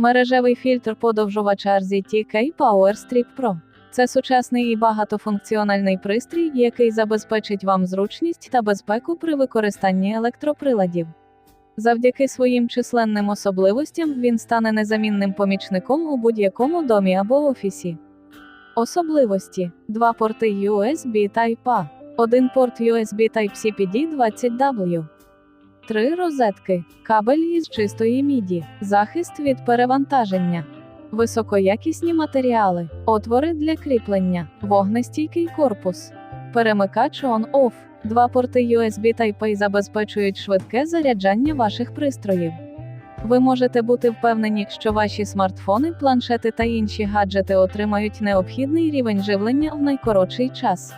Мережевий фільтр подовжувача RZTK Power Strip Pro. Це сучасний і багатофункціональний пристрій, який забезпечить вам зручність та безпеку при використанні електроприладів. Завдяки своїм численним особливостям він стане незамінним помічником у будь-якому домі або офісі. Особливості: два порти USB Type A, один порт USB Type C PD 20W. Три розетки, кабель із чистої міді, захист від перевантаження, високоякісні матеріали, отвори для кріплення, вогнестійкий корпус, перемикач on-off, два порти USB Type-A забезпечують швидке заряджання ваших пристроїв. Ви можете бути впевнені, що ваші смартфони, планшети та інші гаджети отримають необхідний рівень живлення в найкоротший час.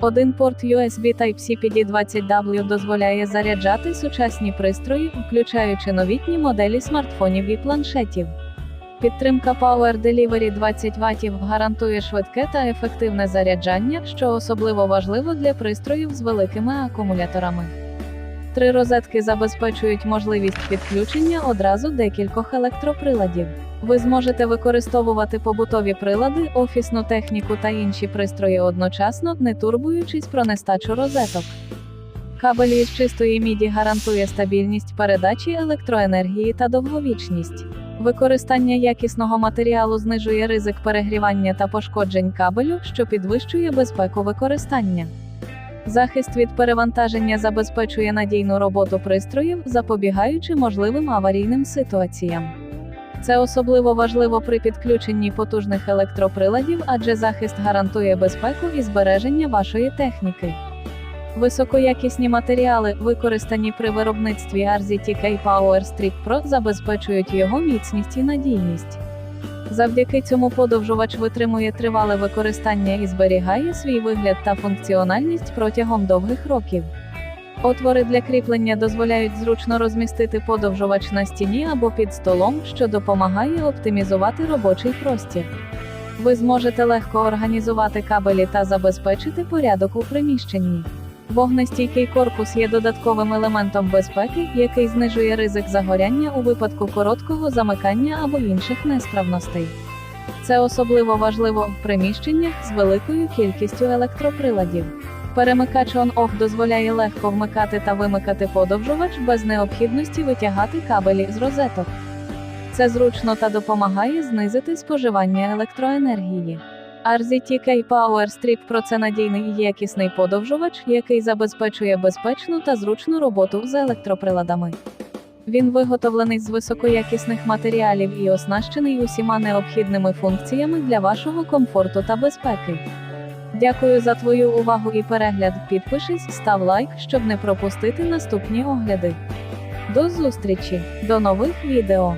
Один порт USB Type-C PD20W дозволяє заряджати сучасні пристрої, включаючи новітні моделі смартфонів і планшетів. Підтримка Power Delivery 20 Вт гарантує швидке та ефективне заряджання, що особливо важливо для пристроїв з великими акумуляторами. Три розетки забезпечують можливість підключення одразу декількох електроприладів. Ви зможете використовувати побутові прилади, офісну техніку та інші пристрої одночасно, не турбуючись про нестачу розеток. Кабель із чистої міді гарантує стабільність передачі електроенергії та довговічність. Використання якісного матеріалу знижує ризик перегрівання та пошкоджень кабелю, що підвищує безпеку використання. Захист від перевантаження забезпечує надійну роботу пристроїв, запобігаючи можливим аварійним ситуаціям. Це особливо важливо при підключенні потужних електроприладів, адже захист гарантує безпеку і збереження вашої техніки. Високоякісні матеріали, використані при виробництві RZTK Power Strip Pro, забезпечують його міцність і надійність. Завдяки цьому подовжувач витримує тривале використання і зберігає свій вигляд та функціональність протягом довгих років. Отвори для кріплення дозволяють зручно розмістити подовжувач на стіні або під столом, що допомагає оптимізувати робочий простір. Ви зможете легко організувати кабелі та забезпечити порядок у приміщенні. Вогнестійкий корпус є додатковим елементом безпеки, який знижує ризик загоряння у випадку короткого замикання або інших несправностей. Це особливо важливо в приміщеннях з великою кількістю електроприладів. Перемикач on-off дозволяє легко вмикати та вимикати подовжувач без необхідності витягати кабелі з розеток. Це зручно та допомагає знизити споживання електроенергії. RZTK Power Pro – це надійний і якісний подовжувач, який забезпечує безпечну та зручну роботу з електроприладами. Він виготовлений з високоякісних матеріалів і оснащений усіма необхідними функціями для вашого комфорту та безпеки. Дякую за твою увагу і перегляд. Підпишись, став лайк, щоб не пропустити наступні огляди. До зустрічі, до нових відео!